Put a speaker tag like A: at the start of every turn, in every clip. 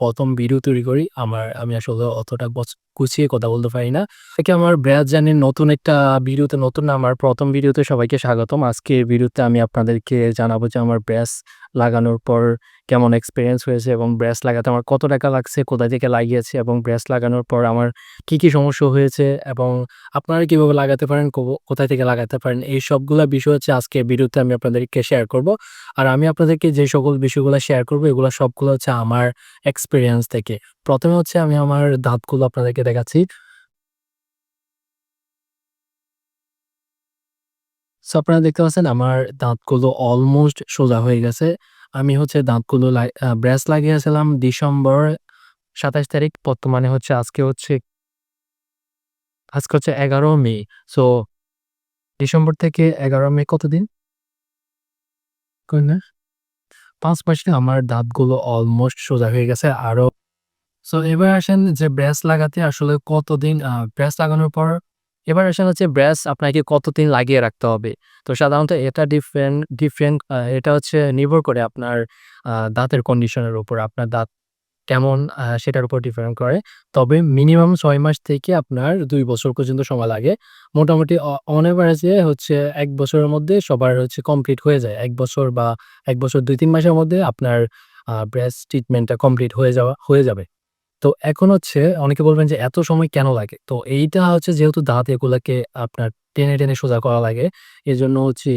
A: প্রথম ভিডিও তৈরি করি। আমার আমি আসলে অতটা গুছিয়ে কথা বলতে পারি না। থেকে আমার ব্রাশ জার্নির নতুন একটা ভিডিওতে নতুন আমার প্রথম ভিডিওতে সবাইকে স্বাগতম। আজকের ভিডিওতে আমি আপনাদেরকে জানাব যে আমার ব্রাশ লাগানোর পর কেমন এক্সপিরিয়েন্স হয়েছে এবং ব্রাশ লাগাতে আমার কত টাকা লাগছে, কোথা থেকে লাগিয়েছে এবং ব্রাশ লাগানোর পর আমার কি, কি সমস্যা হয়েছে এবং আপনারা কীভাবে লাগাতে পারেন, কোথায় থেকে লাগাতে পারেন এই সবগুলো বিষয় হচ্ছে আজকের ভিডিওতে আমি আপনাদেরকে শেয়ার করব। আর আমি আপনাদেরকে যে সকল বিষয়গুলো শেয়ার করব এগুলো সবগুলো হচ্ছে আমার এক্সপিরিয়েন্স থেকে। ১ম এ হচ্ছে আমি আমার দাঁতগুলো আপনাদেরকে দেখাচ্ছি। আপনারা দেখতে পাচ্ছেন আমার দাঁতগুলো অলমোস্ট সোজা হয়ে গেছে। আমি হচ্ছে দাঁতগুলো ব্রাশ লাগিয়েছিলাম ডিসেম্বর ২৭ তারিখ। বর্তমানে হচ্ছে আজকে হচ্ছে আজকে হচ্ছে ১১ মে। সো ডিসেম্বর থেকে ১১ মে কতদিন? ৫ মাসে আমার দাঁতগুলো অলমোস্ট সোজা হয়ে গেছে। আরও সো এবার আসেন যে ব্রাশ লাগাতে আসলে কতদিন, আ, ব্রাশ লাগানোর পর এবার আসেন হচ্ছে ব্রাশ আপনাকে কতদিন লাগিয়ে রাখতে হবে। তো সাধারণত এটা ডিফারেন্ট ডিফারেন্ট এটা হচ্ছে নির্ভর করে আপনার দাঁতের কন্ডিশনের উপর। আপনার দাঁত কেমন সেটার উপর ডিফারেন্ট করে। তবে মিনিমাম ছয় মাস থেকে আপনার দুই বছর পর্যন্ত সময় লাগে। মোটামুটি অন এভারেজে হচ্ছে এক বছরের মধ্যে সবার হচ্ছে কমপ্লিট হয়ে যায়। এক বছর বা এক বছর ২-৩ মাসের মধ্যে আপনার, আ, ব্রাশ ট্রিটমেন্টটা কমপ্লিট হয়ে যাওয়া, হয়ে যাবে। তো এখন হচ্ছে অনেকে বলবেন যে এত সময় কেন লাগে? তো এইটা হচ্ছে যেহেতু দাঁত এগুলাকে আপনার টেনে, টেনে সোজা করা লাগে। এর জন্য হচ্ছে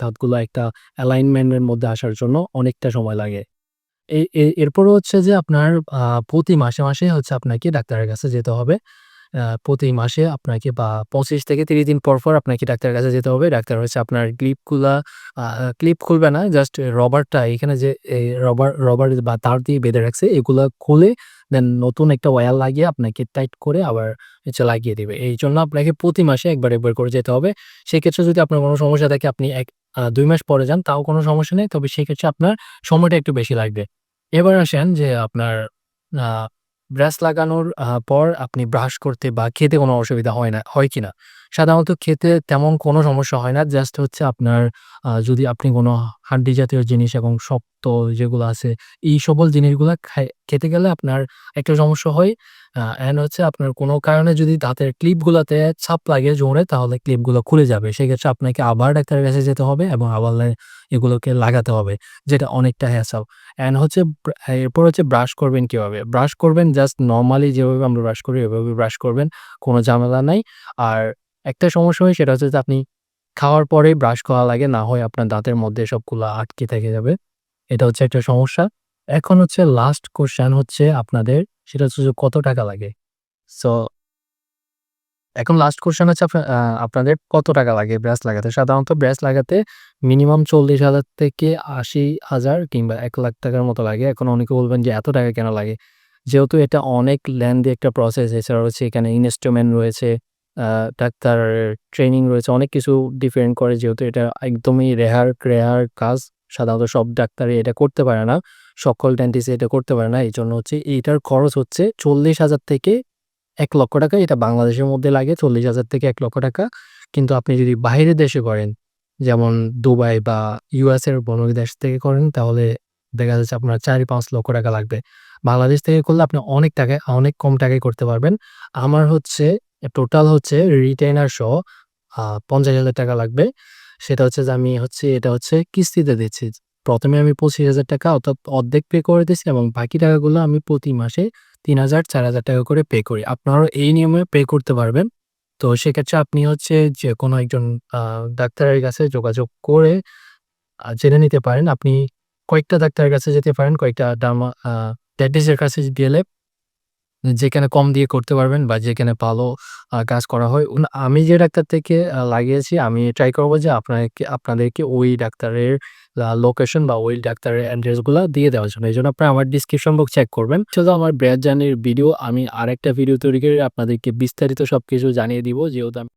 A: দাঁতগুলো একটা অ্যালাইনমেন্টের মধ্যে আসার জন্য অনেকটা সময় লাগে। এ এ এরপরও হচ্ছে যে আপনার প্রতি মাসে, মাসে হচ্ছে আপনাকে ডাক্তারের কাছে যেতে হবে। প্রতি মাসে আপনাকে বা ২৫ থেকে ৩০ দিন পর, পর আপনাকে ডাক্তারের কাছে যেতে হবে। ডাক্তার হচ্ছে আপনার ক্লিপগুলা ক্লিপ খুলবে না। জাস্ট রবারটা এখানে যে রবার রবার বা তার দিয়ে বেঁধে রাখছে এগুলা খুলে দেন নতুন একটা ওয়্যার লাগিয়ে আপনাকে টাইট করে আবার হচ্ছে লাগিয়ে দেবে এই জন্য আপনাকে প্রতি মাসে একবার, একবার করে যেতে হবে। সেক্ষেত্রে যদি আপনার কোনো সমস্যা থাকে আপনি এক দুই মাস পরে যান তাও কোনো সমস্যা নেই। তবে সেক্ষেত্রে আপনার সময়টা একটু বেশি লাগবে। এবার আসেন যে আপনার ব্রাশ লাগানোর পর আপনি ব্রাশ করতে বা খেতে কোনো অসুবিধা হয় না হয় কিনা? সাধারণত খেতে তেমন কোনো সমস্যা হয় না। জাস্ট হচ্ছে আপনার যদি আপনি কোনো হাড্ডি জাতীয় জিনিস এবং শক্ত যেগুলো আছে, এই সকল জিনিসগুলো খেতে গেলে আপনার একটা সমস্যা হয়। অ্যান্ড হচ্ছে আপনার কোনো কারণে যদি দাঁতের ক্লিপগুলোতে ছাপ লাগে জোরে, তাহলে ক্লিপগুলো খুলে যাবে। সেক্ষেত্রে আপনাকে আবার ডাক্তারের কাছে যেতে হবে এবং আবার এগুলোকে লাগাতে হবে। যেটা অনেকটা হ্যাসেল। অ্যান্ড হচ্ছে এরপর হচ্ছে ব্রাশ করবেন কীভাবে ব্রাশ করবেন জাস্ট নর্মালি যেভাবে আমরা ব্রাশ করি, ওইভাবে ব্রাশ করবেন। কোনো ঝামেলা নাই। আর একটা সমস্যা হয় সেটা হচ্ছে যে আপনি খাওয়ার পরে ব্রাশ করা লাগে। না হয় আপনার দাঁতের মধ্যে সবগুলা আটকে থেকে যাবে। এটা হচ্ছে একটা সমস্যা। এখন হচ্ছে লাস্ট কোয়েশ্চেন হচ্ছে আপনাদের সেটা হচ্ছে কত টাকা লাগে? সো এখন লাস্ট কোয়েশ্চেন হচ্ছে আপনা আপনাদের কত টাকা লাগে ব্রাশ লাগাতে? সাধারণত ব্রাশ লাগাতে মিনিমাম ৪০,০০০ থেকে ৮০,০০০ কিংবা ১,০০,০০০ টাকার মতো লাগে। এখন অনেকে বলবেন যে এত টাকা কেন লাগে? যেহেতু এটা অনেক লেন্দি একটা প্রসেস এছাড়া হচ্ছে এখানে ইনস্ট্রুমেন্ট রয়েছে, আ ডাক্তারের ট্রেনিং রয়েছে। অনেক কিছু ডিপেন্ড করে যেহেতু এটা একদমই রেহার রেয়ার কাজ। সাধারণত সব ডাক্তারই এটা করতে পারে না। সকল ডেন্টিস্ট এটা করতে পারে না। এই জন্য হচ্ছে এইটার খরচ হচ্ছে ৪০,০০০ থেকে ১,০০,০০০ টাকা। এটা বাংলাদেশের মধ্যে লাগে ৪০,০০০ থেকে ১,০০,০০০ টাকা। কিন্তু আপনি যদি বাইরের দেশে করেন যেমন দুবাই বা ইউএস এর কোনো দেশ থেকে করেন তাহলে দেখা যাচ্ছে আপনার ৪-৫ লক্ষ টাকা লাগবে। বাংলাদেশ থেকে করলে আপনি অনেক টাকায় অনেক কম টাকায় করতে পারবেন। আমার হচ্ছে টোটাল হচ্ছে রিটেনার সহ পঞ্চাশ হাজার টাকা লাগবে। সেটা হচ্ছে যে আমি হচ্ছে এটা হচ্ছে কিস্তিতে দিচ্ছি। প্রথমে আমি পঁচিশ হাজার টাকা অর্থাৎ অর্ধেক পে করে দিচ্ছি এবং বাকি টাকাগুলো আমি প্রতি মাসে ৩,০০০, ৪,০০০ টাকা করে পে করি। আপনারাও এই নিয়মে পে করতে পারবেন। তো সেক্ষেত্রে আপনি হচ্ছে যে কোনো একজন ডাক্তারের কাছে যোগাযোগ করে জেনে নিতে পারেন। আপনি কয়েকটা ডাক্তারের কাছে যেতে পারেন। কয়েকটা ডার্মা ডেন্টিস্টের কাছে গেলে যেখানে কম দিয়ে করতে পারবেন বা যেখানে ভালো কাজ করা হয়। আমি যে ডাক্তার থেকে লাগিয়েছি, আমি ট্রাই করব যে আপনাকে, আপনাদেরকে ওই ডাক্তারের লোকেশন বা ওই ডাক্তারের অ্যাড্রেসগুলো দিয়ে দেওয়ার জন্য। এই জন্য আপনারা আমার ডিসক্রিপশন বক্স চেক করবেন। শুধু আমার ব্রেড জার্নির ভিডিও আমি আরেকটা ভিডিও তৈরি করে আপনাদেরকে বিস্তারিত সবকিছু জানিয়ে দিব। যেহেতু